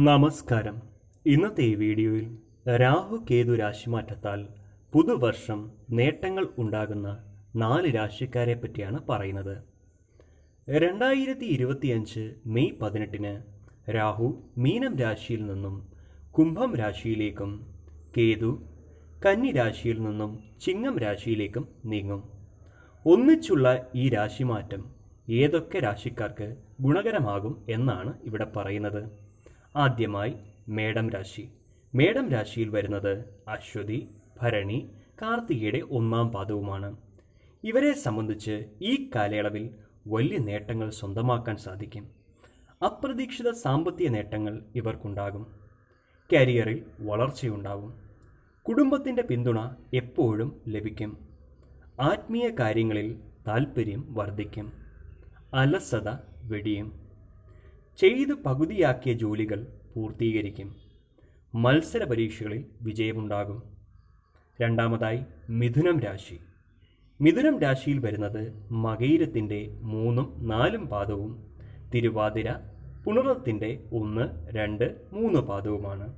നമസ്കാരം. ഇന്നത്തെ ഈ വീഡിയോയിൽ രാഹു കേതു രാശിമാറ്റത്താൽ പുതുവർഷം നേട്ടങ്ങൾ ഉണ്ടാകുന്ന നാല് രാശിക്കാരെ പറ്റിയാണ് പറയുന്നത്. രണ്ടായിരത്തി ഇരുപത്തിയഞ്ച് മെയ് പതിനെട്ടിന് രാഹു മീനം രാശിയിൽ നിന്നും കുംഭം രാശിയിലേക്കും കേതു കന്നി രാശിയിൽ നിന്നും ചിങ്ങം രാശിയിലേക്കും നീങ്ങും. ഒന്നിച്ചുള്ള ഈ രാശിമാറ്റം ഏതൊക്കെ രാശിക്കാർക്ക് ഗുണകരമാകും എന്നാണ് ഇവിടെ പറയുന്നത്. ആദ്യമായി മേടം രാശി. മേടം രാശിയിൽ വരുന്നത് അശ്വതി ഭരണി കാർത്തികയുടെ ഒന്നാം പാദവുമാണ്. ഇവരെ സംബന്ധിച്ച് ഈ കാലയളവിൽ വലിയ നേട്ടങ്ങൾ സ്വന്തമാക്കാൻ സാധിക്കും. അപ്രതീക്ഷിത സാമ്പത്തിക നേട്ടങ്ങൾ ഇവർക്കുണ്ടാകും. കരിയറിൽ വളർച്ചയുണ്ടാകും കുടുംബത്തിന്റെ പിന്തുണ എപ്പോഴും ലഭിക്കും. ആത്മീയ കാര്യങ്ങളിൽ താൽപ്പര്യം വർദ്ധിക്കും. അലസത വെടിയും. ചെയ്തു പകുതിയാക്കിയ ജോലികൾ പൂർത്തീകരിക്കും. മത്സര പരീക്ഷകളിൽ വിജയമുണ്ടാകും. രണ്ടാമതായി മിഥുനം രാശി. മിഥുനം രാശിയിൽ വരുന്നത് മകയിരത്തിന്റെ മൂന്നും നാലും പാദവും തിരുവാതിര പുണറത്തിന്റെ ഒന്ന് രണ്ട് മൂന്ന് പാദവുമാണ്.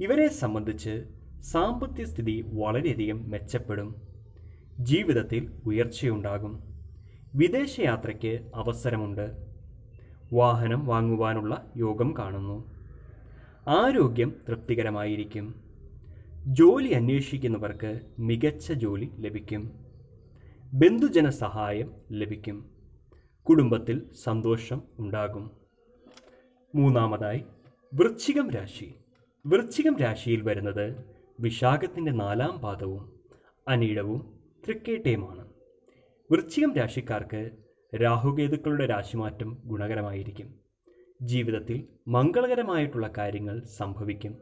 ഇവരെ സംബന്ധിച്ച് സാമ്പത്തിക സ്ഥിതി വളരെയധികം മെച്ചപ്പെടും. ജീവിതത്തിൽ ഉയർച്ചയുണ്ടാകും. വിദേശയാത്രയ്ക്ക് അവസരമുണ്ട്. വാഹനം വാങ്ങുവാനുള്ള യോഗം കാണുന്നു. ആരോഗ്യം തൃപ്തികരമായിരിക്കും. ജോലി അന്വേഷിക്കുന്നവർക്ക് മികച്ച ജോലി ലഭിക്കും. ബന്ധുജന സഹായം ലഭിക്കും. കുടുംബത്തിൽ സന്തോഷം ഉണ്ടാകും. മൂന്നാമതായി വൃശ്ചികം രാശി. വൃശ്ചികം രാശിയിൽ വരുന്നത് വിശാഖത്തിന്റെ നാലാം പാദവും അനീഴവും തൃക്കേട്ടയുമാണ്. വൃശ്ചികം രാശിക്കാർക്ക് രാഹുകേതുക്കളുടെ രാശിമാറ്റം ഗുണകരമായിരിക്കും. ജീവിതത്തിൽ മംഗളകരമായിട്ടുള്ള കാര്യങ്ങൾ സംഭവിക്കും.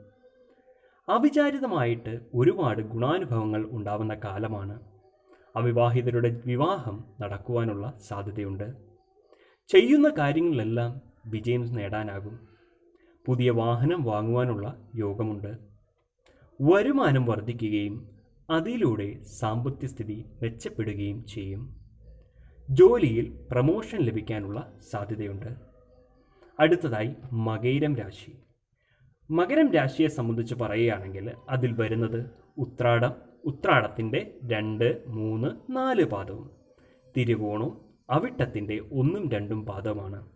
അവിചാരിതമായിട്ട് ഒരുപാട് ഗുണാനുഭവങ്ങൾ ഉണ്ടാവുന്ന കാലമാണ്. അവിവാഹിതരുടെ വിവാഹം നടക്കുവാനുള്ള സാധ്യതയുണ്ട്. ചെയ്യുന്ന കാര്യങ്ങളെല്ലാം വിജയം നേടാനാകും. പുതിയ വാഹനം വാങ്ങുവാനുള്ള യോഗമുണ്ട്. വരുമാനം വർദ്ധിക്കുകയും അതിലൂടെ സാമ്പത്തിക സ്ഥിതി മെച്ചപ്പെടുകയും ചെയ്യും. ജോലിയിൽ പ്രമോഷൻ ലഭിക്കാനുള്ള സാധ്യതയുണ്ട്. അടുത്തതായി മകൈരം രാശി. മകരം രാശിയെ സംബന്ധിച്ച് പറയുകയാണെങ്കിൽ അതിൽ വരുന്നത് ഉത്രാടം ഉത്രാടത്തിന്റെ രണ്ട് മൂന്ന് നാല് പാദവും തിരുവോണവും അവിട്ടത്തിന്റെ ഒന്നും രണ്ടും പാദവുമാണ്.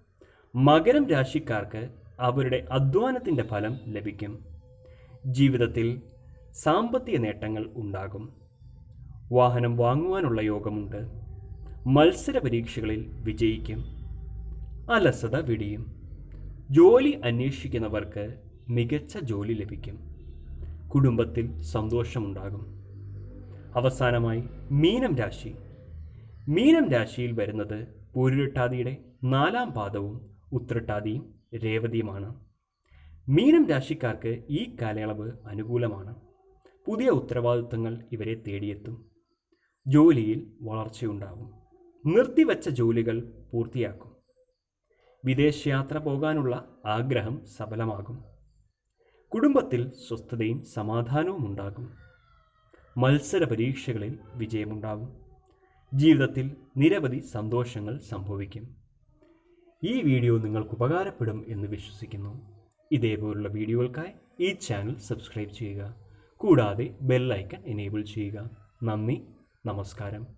മകരം രാശിക്കാർക്ക് അവരുടെ അധ്വാനത്തിന്റെ ഫലം ലഭിക്കും. ജീവിതത്തിൽ സാമ്പത്തിക നേട്ടങ്ങൾ ഉണ്ടാകും. വാഹനം വാങ്ങുവാനുള്ള യോഗമുണ്ട്. മത്സര പരീക്ഷകളിൽ വിജയിക്കും. അലസത വിടിയും. ജോലി അന്വേഷിക്കുന്നവർക്ക് മികച്ച ജോലി ലഭിക്കും. കുടുംബത്തിൽ സന്തോഷമുണ്ടാകും. അവസാനമായി മീനം രാശി. മീനം രാശിയിൽ വരുന്നത് പൂരുരുട്ടാതിയുടെ നാലാം പാദവും ഉത്രട്ടാതിയും രേവതിയുമാണ്. മീനം രാശിക്കാർക്ക് ഈ കാലയളവ് അനുകൂലമാണ്. പുതിയ ഉത്തരവാദിത്തങ്ങൾ ഇവരെ തേടിയെത്തും. ജോലിയിൽ വളർച്ചയുണ്ടാകും. നിർത്തിവച്ച ജോലികൾ പൂർത്തിയാക്കും. വിദേശയാത്ര പോകാനുള്ള ആഗ്രഹം സഫലമാകും. കുടുംബത്തിൽ സ്വസ്ഥതയും സമാധാനവും ഉണ്ടാകും. മത്സര പരീക്ഷകളിൽ വിജയമുണ്ടാകും. ജീവിതത്തിൽ നിരവധി സന്തോഷങ്ങൾ സംഭവിക്കും. ഈ വീഡിയോ നിങ്ങൾക്ക് ഉപകാരപ്പെടും എന്ന് വിശ്വസിക്കുന്നു. ഇതേപോലുള്ള വീഡിയോകൾക്കായി ഈ ചാനൽ സബ്സ്ക്രൈബ് ചെയ്യുക. കൂടാതെ ബെല്ലൈക്കൺ എനേബിൾ ചെയ്യുക. നന്ദി. നമസ്കാരം.